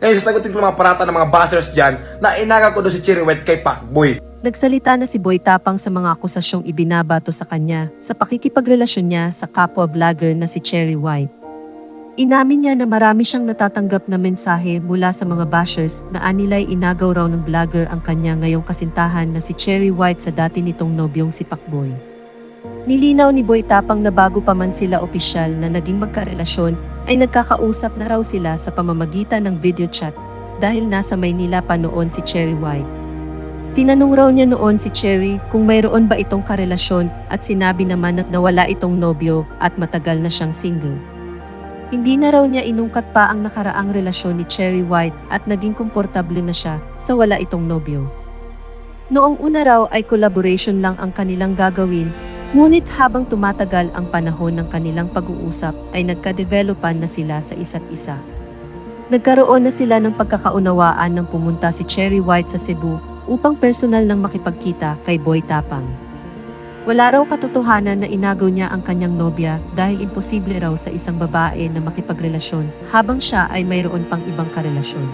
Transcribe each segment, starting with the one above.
Ngayon, sasagutin ko ng mga parata ng mga bashers dyan na inaga ko doon si White kay Pacboy. Nagsalita na si Boy Tapang sa mga akusasyong ibinabato sa kanya sa pakikipagrelasyon niya sa kapwa vlogger na si Cherry White. Inamin niya na marami siyang natatanggap na mensahe mula sa mga bashers na anilay inagaw raw ng vlogger ang kanya ngayong kasintahan na si Cherry White sa dati nitong nobyong si Pacboy. Nilinaw ni Boy Tapang na bago pa man sila opisyal na naging magkarelasyon ay nagkakausap na raw sila sa pamamagitan ng video chat dahil nasa Maynila pa noon si Cherry White. Tinanong raw niya noon si Cherry kung mayroon ba itong karelasyon at sinabi naman na nawala itong nobyo at matagal na siyang single. Hindi na raw niya inungkat pa ang nakaraang relasyon ni Cherry White at naging komportable na siya sa wala itong nobyo. Noong una raw ay collaboration lang ang kanilang gagawin, ngunit habang tumatagal ang panahon ng kanilang pag-uusap ay nagka-developan na sila sa isa't isa. Nagkaroon na sila ng pagkakaunawaan nang pumunta si Cherry White sa Cebu upang personal nang makipagkita kay Boy Tapang. Wala raw katotohanan na inagaw niya ang kanyang nobya dahil imposible raw sa isang babae na makipagrelasyon habang siya ay mayroon pang ibang karelasyon.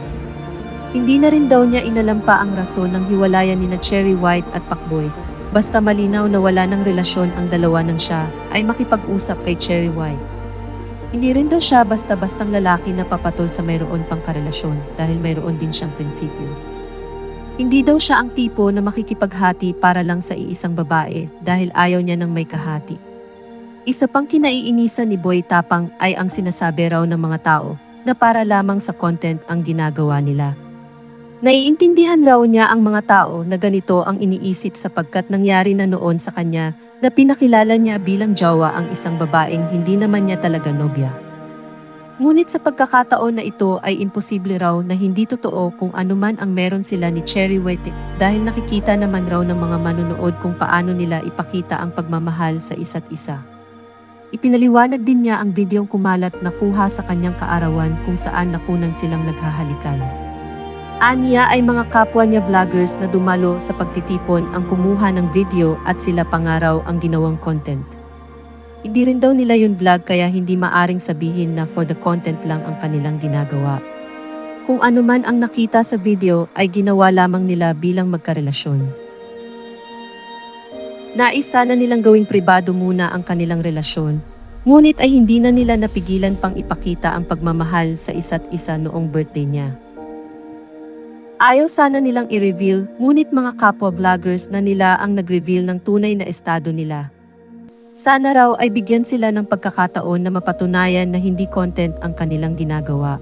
Hindi na rin daw niya inalam pa ang rason ng hiwalayan ni na Cherry White at Pacboy. Basta malinaw na wala ng relasyon ang dalawa nang siya ay makipag-usap kay Cherry White. Hindi rin daw siya basta-bastang lalaki na papatol sa mayroon pang karelasyon dahil mayroon din siyang prinsipyo. Hindi daw siya ang tipo na makikipaghati para lang sa iisang babae dahil ayaw niya ng may kahati. Isa pang kinaiinisan ni Boy Tapang ay ang sinasabi raw ng mga tao na para lamang sa content ang ginagawa nila. Naiintindihan raw niya ang mga tao na ganito ang iniisip sapagkat nangyari na noon sa kanya na pinakilala niya bilang jawa ang isang babaeng hindi naman niya talaga nobya. Ngunit sa pagkakataon na ito ay imposible raw na hindi totoo kung anuman ang meron sila ni Cherry White dahil nakikita naman raw ng mga manunood kung paano nila ipakita ang pagmamahal sa isa't isa. Ipinaliwanag din niya ang videong kumalat na kuha sa kanyang kaarawan kung saan nakunan silang naghahalikan. Aniya ay mga kapwa niya vloggers na dumalo sa pagtitipon ang kumuha ng video at sila pangaraw ang ginawang content. Hindi rin daw nila yun vlog kaya hindi maaring sabihin na for the content lang ang kanilang ginagawa. Kung ano man ang nakita sa video ay ginawa lamang nila bilang magkarelasyon. Nais sana nilang gawing pribado muna ang kanilang relasyon, ngunit ay hindi na nila napigilan pang ipakita ang pagmamahal sa isa't isa noong birthday niya. Ayaw sana nilang i-reveal, ngunit mga kapwa vloggers na nila ang nag-reveal ng tunay na estado nila. Sana raw ay bigyan sila ng pagkakataon na mapatunayan na hindi content ang kanilang ginagawa.